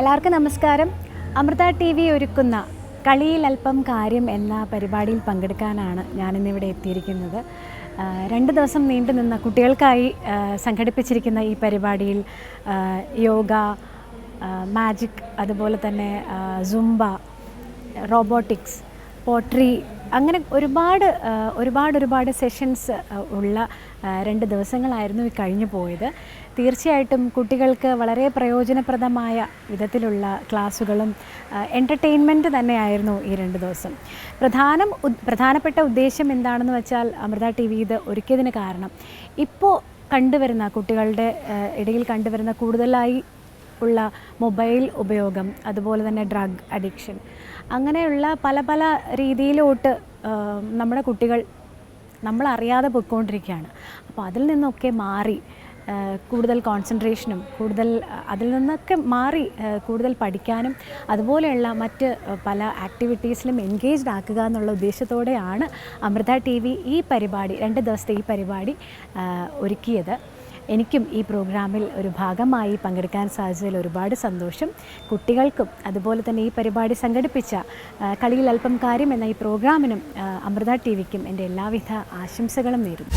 എല്ലാവർക്കും നമസ്കാരം. Amrita T V ഒരുക്കുന്ന കളിയിൽ അല്പം കാര്യം എന്ന പരിപാടിയിൽ പങ്കെടുക്കാനാണ് ഞാനിന്നിവിടെ എത്തിയിരിക്കുന്നത്. രണ്ട് ദിവസം നീണ്ടു നിന്ന കുട്ടികൾക്കായി സംഘടിപ്പിച്ചിരിക്കുന്ന ഈ പരിപാടിയിൽ യോഗ മാജിക് അതുപോലെ തന്നെ സുംബ റോബോട്ടിക്സ് പോട്രി അങ്ങനെ ഒരുപാട് ഒരുപാട് ഒരുപാട് സെഷൻസ് ഉള്ള രണ്ട് ദിവസങ്ങളായിരുന്നു ഈ കഴിഞ്ഞു പോയത്. തീർച്ചയായിട്ടും കുട്ടികൾക്ക് വളരെ പ്രയോജനപ്രദമായ വിധത്തിലുള്ള ക്ലാസ്സുകളും എന്റർടൈൻമെന്റ് തന്നെയായിരുന്നു ഈ രണ്ട് ദിവസം. പ്രധാനം പ്രധാനപ്പെട്ട ഉദ്ദേശം എന്താണെന്ന് വെച്ചാൽ അമൃത ടി വി ഇത് ഒരുക്കിയതിന് കാരണം ഇപ്പോൾ കണ്ടുവരുന്ന കുട്ടികളുടെ ഇടയിൽ കണ്ടുവരുന്ന കൂടുതലായി ഉള്ള മൊബൈൽ ഉപയോഗം അതുപോലെ തന്നെ ഡ്രഗ് അഡിക്ഷൻ. അങ്ങനെയുള്ള പല പല രീതിയിലോട്ട് നമ്മുടെ കുട്ടികൾ നമ്മളറിയാതെ പോയിക്കൊണ്ടിരിക്കുകയാണ്. അപ്പോൾ അതിൽ നിന്നൊക്കെ മാറി കൂടുതൽ കോൺസെൻട്രേഷനും കൂടുതൽ അതിൽ നിന്നൊക്കെ മാറി കൂടുതൽ പഠിക്കാനും അതുപോലെയുള്ള മറ്റ് പല ആക്ടിവിറ്റീസിലും എൻഗേജ്ഡ് ആക്കുക എന്നുള്ള ഉദ്ദേശത്തോടെയാണ് അമൃത ടി ഈ പരിപാടി രണ്ട് ദിവസത്തെ ഈ പരിപാടി ഒരുക്കിയത്. എനിക്കും ഈ പ്രോഗ്രാമിൽ ഒരു ഭാഗമായി പങ്കെടുക്കാൻ സാധിച്ചതിൽ ഒരുപാട് സന്തോഷം. കുട്ടികൾക്കും അതുപോലെ തന്നെ ഈ പരിപാടി സംഘടിപ്പിച്ച കളിയിൽ അല്പം കാര്യം എന്ന ഈ പ്രോഗ്രാമിനും അമൃത ടി വിക്കും എന്റെ എല്ലാവിധ ആശംസകളും നേരുന്നു.